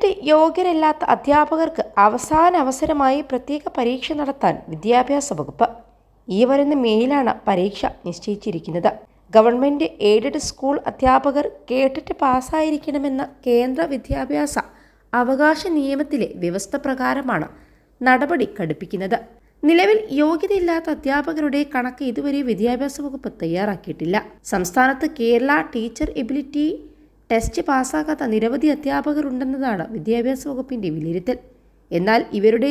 കേട്ടിട്ട് യോഗ്യരല്ലാത്ത അധ്യാപകർക്ക് അവസാന അവസരമായി പ്രത്യേക പരീക്ഷ നടത്താൻ വിദ്യാഭ്യാസ വകുപ്പ്. ഈ വരുന്ന മെയിലാണ് പരീക്ഷ നിശ്ചയിച്ചിരിക്കുന്നത്. ഗവൺമെന്റ് എയ്ഡഡ് സ്കൂൾ അധ്യാപകർ കേട്ടിട്ട് പാസ്സായിരിക്കണമെന്ന കേന്ദ്ര വിദ്യാഭ്യാസ അവകാശ നിയമത്തിലെ വ്യവസ്ഥ പ്രകാരമാണ് നടപടി കടുപ്പിക്കുന്നത്. നിലവിൽ യോഗ്യതയില്ലാത്ത അധ്യാപകരുടെ കണക്ക് ഇതുവരെ വിദ്യാഭ്യാസ വകുപ്പ് തയ്യാറാക്കിയിട്ടില്ല. സംസ്ഥാനത്ത് കേരള ടീച്ചർ എബിലിറ്റി ടെസ്റ്റ് പാസ്സാക്കാത്ത നിരവധി അധ്യാപകർ ഉണ്ടെന്നതാണ് വിദ്യാഭ്യാസ വകുപ്പിന്റെ വിലയിരുത്തൽ. എന്നാൽ ഇവരുടെ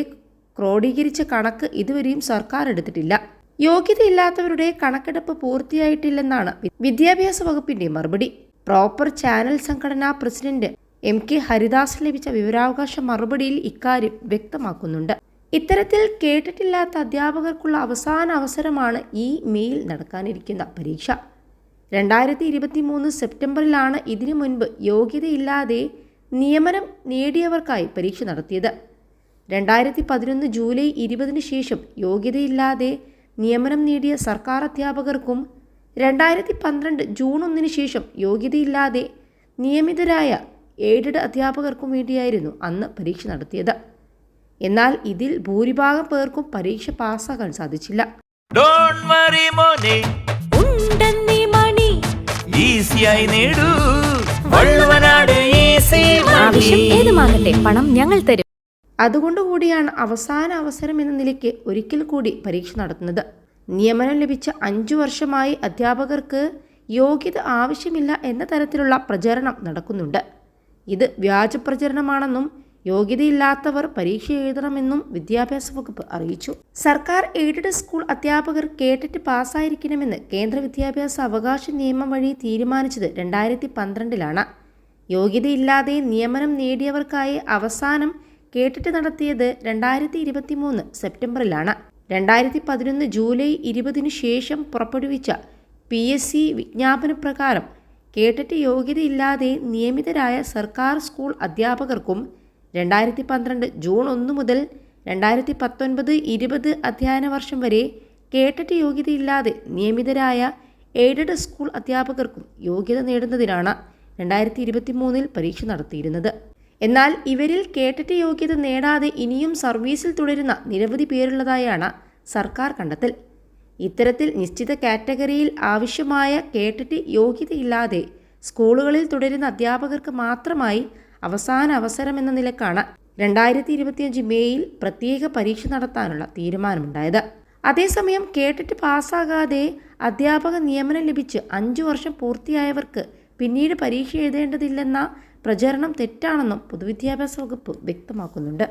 ക്രോഡീകരിച്ച കണക്ക് ഇതുവരെയും സർക്കാർ എടുത്തിട്ടില്ല. യോഗ്യതയില്ലാത്തവരുടെ കണക്കെടുപ്പ് പൂർത്തിയായിട്ടില്ലെന്നാണ് വിദ്യാഭ്യാസ വകുപ്പിന്റെ മറുപടി. പ്രോപ്പർ ചാനൽ സംഘടനാ പ്രസിഡന്റ് എം കെ ഹരിദാസ് ലഭിച്ച വിവരാവകാശ മറുപടിയിൽ ഇക്കാര്യം വ്യക്തമാക്കുന്നുണ്ട്. ഇത്തരത്തിൽ കേട്ടിട്ടില്ലാത്ത അധ്യാപകർക്കുള്ള അവസാന അവസരമാണ് ഈ മെയിൽ നടക്കാനിരിക്കുന്ന പരീക്ഷ. രണ്ടായിരത്തി ഇരുപത്തി മൂന്ന് സെപ്റ്റംബറിലാണ് ഇതിനു മുൻപ് യോഗ്യതയില്ലാതെ നിയമനം നേടിയവർക്കായി പരീക്ഷ നടത്തിയത്. രണ്ടായിരത്തി പതിനൊന്ന് ജൂലൈ ഇരുപതിന് ശേഷം യോഗ്യതയില്ലാതെ നിയമനം നേടിയ സർക്കാർ അധ്യാപകർക്കും രണ്ടായിരത്തി പന്ത്രണ്ട് ജൂൺ ഒന്നിന് ശേഷം യോഗ്യതയില്ലാതെ നിയമിതരായ എയ്ഡഡ് അധ്യാപകർക്കും വേണ്ടിയായിരുന്നു അന്ന് പരീക്ഷ നടത്തിയത്. എന്നാൽ ഇതിൽ ഭൂരിഭാഗം പേർക്കും പരീക്ഷ പാസ്സാക്കാൻ സാധിച്ചില്ല. ഈസിയായി നേടൂ. വള്ളുവനാട് ആവശ്യം ഏതുമാകട്ടെ പണം ഞങ്ങൾ തരും. അതുകൊണ്ടുകൂടിയാണ് അവസാന അവസരം എന്ന നിലയ്ക്ക് ഒരിക്കൽ കൂടി പരീക്ഷ നടത്തുന്നത്. നിയമനം ലഭിച്ച അഞ്ചു വർഷമായി അധ്യാപകർക്ക് യോഗ്യത ആവശ്യമില്ല എന്ന തരത്തിലുള്ള പ്രചരണം നടക്കുന്നുണ്ട്. ഇത് വ്യാജ പ്രചരണമാണെന്നും യോഗ്യതയില്ലാത്തവർ പരീക്ഷ എഴുതണമെന്നും വിദ്യാഭ്യാസ വകുപ്പ് അറിയിച്ചു. സർക്കാർ എയ്ഡഡ് സ്കൂൾ അധ്യാപകർ കേട്ടിട്ട് പാസ്സായിരിക്കണമെന്ന് കേന്ദ്ര വിദ്യാഭ്യാസ അവകാശ നിയമം വഴി തീരുമാനിച്ചത് രണ്ടായിരത്തി പന്ത്രണ്ടിലാണ് യോഗ്യതയില്ലാതെ നിയമനം നേടിയവർക്കായി അവസാനം കേട്ടിട്ട് നടത്തിയത് രണ്ടായിരത്തി ഇരുപത്തി മൂന്ന് സെപ്റ്റംബറിലാണ്. രണ്ടായിരത്തി പതിനൊന്ന് ജൂലൈ ഇരുപതിനു ശേഷം പുറപ്പെടുവിച്ച പി എസ് സി വിജ്ഞാപനപ്രകാരം കേട്ടിട്ട് യോഗ്യതയില്ലാതെ നിയമിതരായ സർക്കാർ സ്കൂൾ അധ്യാപകർക്കും രണ്ടായിരത്തി പന്ത്രണ്ട് ജൂൺ ഒന്ന് മുതൽ രണ്ടായിരത്തി പത്തൊൻപത് ഇരുപത് അധ്യയന വർഷം വരെ കേട്ടിട്ട് യോഗ്യതയില്ലാതെ നിയമിതരായ എയ്ഡഡ് സ്കൂൾ അധ്യാപകർക്കും യോഗ്യത നേടുന്നതിനാണ് രണ്ടായിരത്തി ഇരുപത്തി മൂന്നിൽ പരീക്ഷ നടത്തിയിരുന്നത്. എന്നാൽ ഇവരിൽ കേട്ടിട്ട് യോഗ്യത നേടാതെ ഇനിയും സർവീസിൽ തുടരുന്ന നിരവധി പേരുള്ളതായാണ് സർക്കാർ കണ്ടെത്തൽ. ഇത്തരത്തിൽ നിശ്ചിത കാറ്റഗറിയിൽ ആവശ്യമായ കേട്ടിട്ട് യോഗ്യതയില്ലാതെ സ്കൂളുകളിൽ തുടരുന്ന അധ്യാപകർക്ക് മാത്രമായി അവസാന അവസരം എന്ന നിലക്കാണ് രണ്ടായിരത്തി ഇരുപത്തിയഞ്ച് മേയിൽ പ്രത്യേക പരീക്ഷ നടത്താനുള്ള തീരുമാനമുണ്ടായത്. അതേസമയം കേട്ടിട്ട് പാസ്സാകാതെ അധ്യാപക നിയമനം ലഭിച്ച് അഞ്ചു വർഷം പൂർത്തിയായവർക്ക് പിന്നീട് പരീക്ഷ എഴുതേണ്ടതില്ലെന്ന പ്രചരണം തെറ്റാണെന്നും പൊതുവിദ്യാഭ്യാസ വകുപ്പ് വ്യക്തമാക്കുന്നുണ്ട്.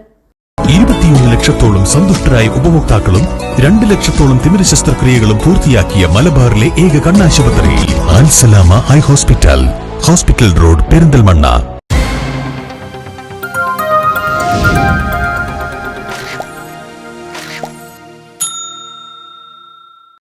ഇരുപത്തിയൊന്ന് ലക്ഷത്തോളം സന്തുഷ്ടരായ ഉപഭോക്താക്കളും രണ്ട് ലക്ഷത്തോളം തിമിര ശസ്ത്രക്രിയകളും പൂർത്തിയാക്കിയ മലബാറിലെ ഏക കണ്ണാശുപത്രി Alsalama eye hospital. Hospital road Perinthalmanna.